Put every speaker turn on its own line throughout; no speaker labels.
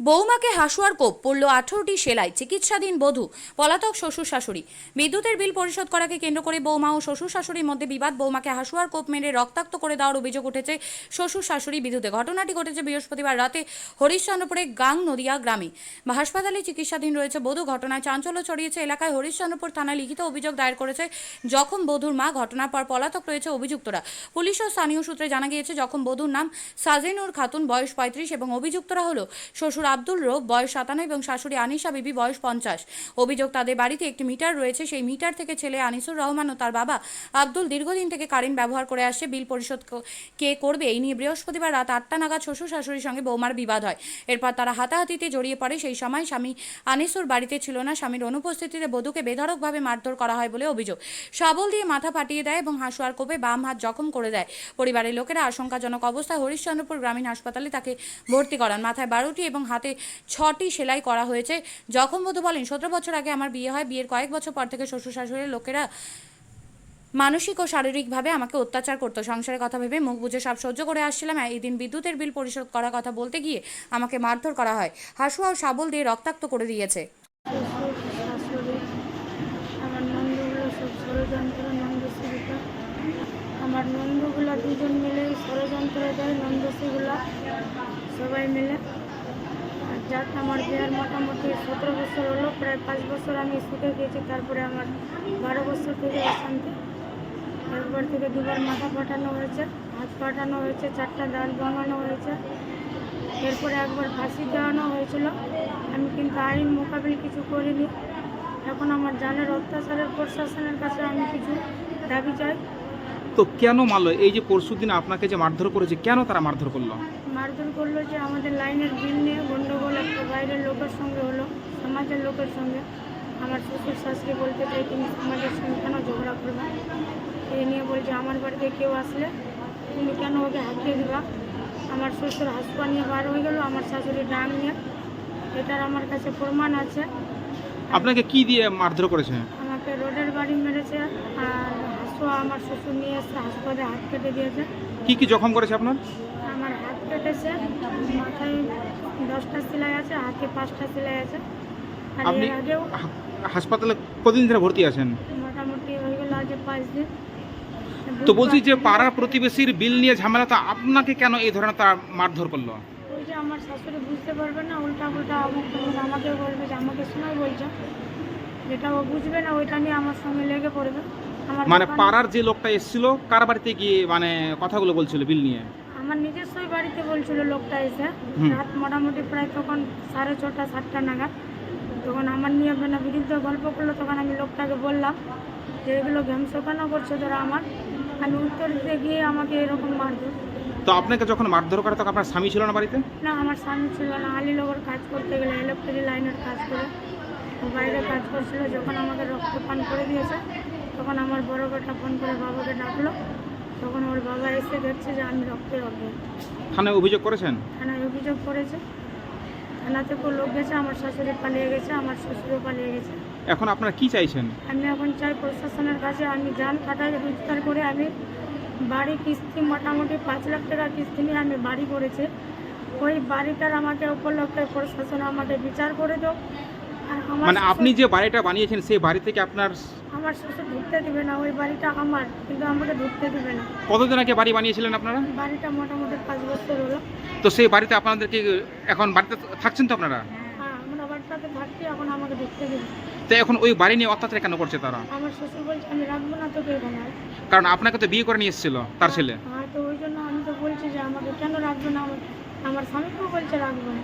বৌমাকে হাসুয়ার কোপ পড়ল আঠেরোটি সেলাই, চিকিৎসাধীন বধূ, পলাতক শ্বশুর শাশুড়ি বিদ্যুতের বিল পরিশোধ করাকে কেন্দ্র করে বৌমা ও শ্বশুর শাশুড়ির মধ্যে বিবাদ, বৌমাকে হাসুয়ার কোপ মেরে রক্তাক্ত করে দেওয়ার অভিযোগ উঠেছে শ্বশুর শাশুড়ি বিদ্যুতে। ঘটনাটি ঘটেছে বৃহস্পতিবার রাতে হরিশ্চন্দ্রপুরে গাং নদিয়া গ্রামে। হাসপাতালে চিকিৎসাধীন রয়েছে বধূ। ঘটনায় চাঞ্চল্য ছড়িয়েছে এলাকায় হরিশ্চন্দ্রপুর থানায় লিখিত অভিযোগ দায়ের করেছে জখম বধূর মা। ঘটনার পর পলাতক রয়েছে অভিযুক্তরা। পুলিশ ও স্থানীয় সূত্রে জানা গিয়েছে, জখম বধূর নাম সাজেনুর খাতুন, বয়স পঁয়ত্রিশ এবং অভিযুক্তরা হল শ্বশুর আব্দুল রোগ, বয়স সাতান্ন, এবং শাশুড়ি আনিসা বিবি, বয়স পঞ্চাশ। অভিযোগ, তাদের বাড়িতে একটি মিটার রয়েছে। সেই মিটার থেকে ছেলে আনিসুর রহমান ও তার বাবা আব্দুল দীর্ঘদিন থেকে কারেন্ট ব্যবহার করে আসছে। বিল পরিশোধ কে করবে? এই নিয়ে বৃহস্পতিবার রাত আটটা নাগাদ শ্বশুর শাশুড়ির সঙ্গে বৌমার বিবাদ হয়। এরপর তারা হাতাহাতিতে জড়িয়ে পড়ে। সেই সময় স্বামী আনিসুর বাড়িতে ছিল না। স্বামীর অনুপস্থিতিতে বধূকে বেধড়কভাবে মারধর করা হয় বলে অভিযোগ। শাবল দিয়ে মাথা ফাটিয়ে দেয় এবং হাসুয়ার কোপে বাম হাত জখম করে দেয়। পরিবারের লোকেরা আশঙ্কাজনক অবস্থায় হরিশ্চন্দ্রপুর গ্রামীণ হাসপাতালে তাকে ভর্তি করান। মাথায় বারোটি এবং হাতে ছটি সেলাই করা হয়েছে। জখম বধূ বলেন, সতেরো বছর আগে আমার বিয়ে হয়। বিয়ের কয়েক বছর পর থেকে শ্বশুর শাশুড়ির লোকেরা মানসিক ও শারীরিকভাবে আমাকে অত্যাচার করতো। সংসারের কথা ভেবে মুখ বুঝে সব সহ্য করে আসছিলাম। এই দিন বিদ্যুতের বিল পরিশোধ করার কথা বলতে গিয়ে আমাকে মারধর করা হয়। হাসুয়া ও শাবল দিয়ে রক্তাক্ত করে দিয়েছে।
আমার নন্দগুলো দুজন মিলে ষড়যন্ত্র দেয় নন্দশ্রীগুলো সবাই মিলে। যাক, আমার বিয়ের মোটামুটি সতেরো বছর হলো, প্রায় পাঁচ বছর আমি শিখে গেছি তারপরে আমার বারো বছর থেকে অশান্তি। একবার থেকে দুবার মাথা পাঠানো হয়েছে, হাত পাঠানো হয়েছে, চারটা দাঁত ভাঙানো হয়েছে, এরপরে একবার ফাঁসি দেওয়ানো হয়েছিল। আমি কিন্তু আইন মোকাবিল কিছু করিনি। এখন আমার জানের অত্যাচারের প্রশাসনের কাছে আমি কিছু দাবি চাই।
তো কেন মারলো? এই যে পরশুদিন আপনাকে যে মারধর করেছে কেন তারা মারধর করল?
মারধর করল যে আমাদের লাইনের বিল নিয়ে গণ্ডগোল একটা বাইরের লোকের সঙ্গে হলো সমাজের লোকের সঙ্গে। আমার শ্বশুর শাশুড়ি বলতে চাই তুমি সমাজের সঙ্গে কেন ঝগড়া করবে এই নিয়ে বলছে আমার বাড়িতে কেউ আসলে তুমি কেন ওকে হাঁকিয়ে দিবা? আমার শ্বশুর হাসপা নিয়ে বার হয়ে গেলো আমার শাশুড়ি ডাং নিয়ে। এটার আমার কাছে প্রমাণ আছে।
আপনাকে কি দিয়ে মারধর করেছে?
আমাকে রোডের বাড়ি মেরেছে আর হাসুয়া আমার শ্বশুর নিয়ে এসে হাসপাতালে হাত কেটে দিয়েছে।
কি কি জখম করেছে আপনার?
আমার হাত কেটেছে মাথায় দশটা সেলাই আছে হাতে পাঁচটা সেলাই আছে। আর
আপনি
এর আগেও
হা- হাসপাতালে কদিন ধরে ভর্তি আছেন?
মোটামুটি হয়ে গেল আজ পাঁচ দিন।
তো বলছি যে পাড়ার প্রতিবেশীর বিল নিয়ে ঝামেলা তো আপনাকে কেন এই ধরনের তার মারধর করল?
ওই যে আমার শাশুড়ি বুঝতে পারবে না উল্টা উল্টা আমাকে আমাকে বলবে যে আমাকে শোনাই বলছে। যেটা ও বুঝবে না ওইটা নিয়ে আমার সঙ্গে লেগে পড়বে।
মানে পাড়ার যে লোকটা এসেছিল কার বাড়িতে গিয়ে মানে কথাগুলো বলছিল বিল নিয়ে?
আমার নিজস্বই বাড়িতে বলছিল লোকটা এসে। রাত মোটামুটি প্রায় তখন সাড়ে ছটা সাতটা নাগাদ। তখন আমার নিয়ে মানে বিরুদ্ধে গল্প করল তখন আমি লোকটাকে বললাম যে এগুলো ধ্বংস কেন করছ তোরা আমার। আমি উত্তর দিতে গিয়ে আমাকে এরকম মারধর
তো আপনাকে যখন মারধর করে তখন আপনার স্বামী ছিল না বাড়িতে?
না আমার স্বামী ছিল না। আলিনগর কাজ করতে গেলে ইলেকট্রিক লাইনের কাজ করে বাইরে কাজ করছিল যখন আমাকে রক্তপান করে দিয়েছে তখন আমার বড় বেটা ফোন করে বাবাকে ডাকলো। তখন ওর বাবা এসে দেখছে যে আমি রক্তে অজ্ঞান
থানায় অভিযোগ করেছেন?
থানায় অভিযোগ করেছে। থানা থেকেও লোক গেছে আমার শাশুড়ি পালিয়ে গেছে আমার শ্বশুরও পালিয়ে গেছে।
এখন আপনারা কি চাইছেন?
আমি এখন চাই প্রশাসনের কাছে আমি যান খাটায় রোজগার করে আমি বাড়ি কিস্তি মোটামুটি পাঁচ লাখ টাকা কিস্তি নিয়ে আমি বাড়ি করেছি। ওই বাড়িটার আমাকে উপলক্ষে প্রশাসন আমাকে বিচার করে দাও আমার
মানে আপনি যে বাড়িটা বানিয়েছেন সেই বাড়ি থেকে আপনার
আমার শ্বশুর ঢুকতে দিবে না ওই বাড়িটা আমার কিন্তু আমাকে ঢুকতে দিবে না।
কতদিন আগে বাড়ি বানিয়েছিলেন আপনারা?
বাড়িটা মোটামুটি পাঁচ বছর হলো।
তো সেই বাড়িতে আপনাদেরকে এখন বাড়িতে থাকছেন তো আপনারা?
হ্যাঁ আমরা বাড়িটাতে থাকছি এখন আমাকে ঢুকতে দিবে না।
তো এখন ওই বাড়ি নিয়ে অত্যাচার কেন করছে তারা?
আমার শ্বশুর বলছে আমি রাখব না তোকে এখানে আর।
কারণ আপনাকে তো বিয়ে করে নিয়ে এসেছিল তার ছেলে।
হ্যাঁ তো ওই জন্য আমি তো বলছি যে আমাকে কেন রাখবে না? আমার আমার স্বামীকেও বলছে রাখবে না।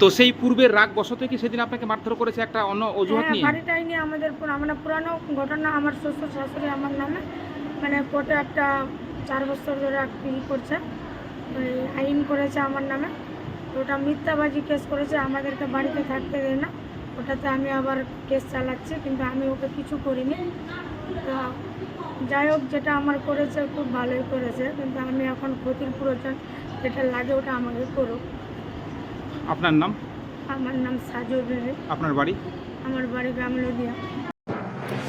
তো সেই পূর্বের রাগ বসতে কি সেদিন আপনাকে মারধর করেছে একটা অন্য অজুহাত
হ্যাঁ
নিয়ে?
বাড়িটাই নিয়ে আমাদের পুরো মানে পুরানো ঘটনা আমার শ্বশুর শাশুড়ি আমার নামে। মানে কোর্টে একটা চার বছর ধরে ই করছে। আইন করেছে আমার নামে। ওটা মিথ্যাবাজি কেস করেছে আমাদেরকে বাড়িতে থাকতে দেয় না। ওটাতে আমি আবার কেস চালাচ্ছি কিন্তু আমি ওকে কিছু করিনি। তো যাই হোক যেটা আমার করেছে খুব ভালোই করেছে। কিন্তু আমি এখন ক্ষতির প্রয়োজন যেটা লাগে ওটা আমাকে করুক।
আপনার নাম?
আমার নাম সাজু বিবি।
আপনার বাড়ি?
আমার বাড়ি গামলদিয়া।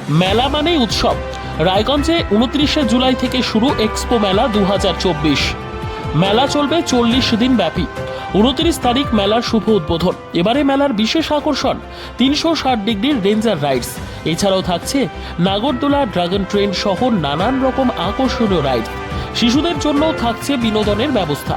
মেলা মানেই উৎসব। রায়গঞ্জে উনত্রিশে জুলাই থেকে শুরু এক্সপো মেলা দুহাজার চব্বিশ। মেলা চলবে চল্লিশ দিন ব্যাপী। উনত্রিশ তারিখ মেলার শুভ উদ্বোধন। এবারে মেলার বিশেষ আকর্ষণ তিনশো ষাট ডিগ্রির রেঞ্জার রাইডস। এছাড়াও থাকছে নাগরদোলা ড্রাগন ট্রেন সহ নানান রকম আকর্ষণীয় রাইড। শিশুদের জন্য থাকছে বিনোদনের ব্যবস্থা।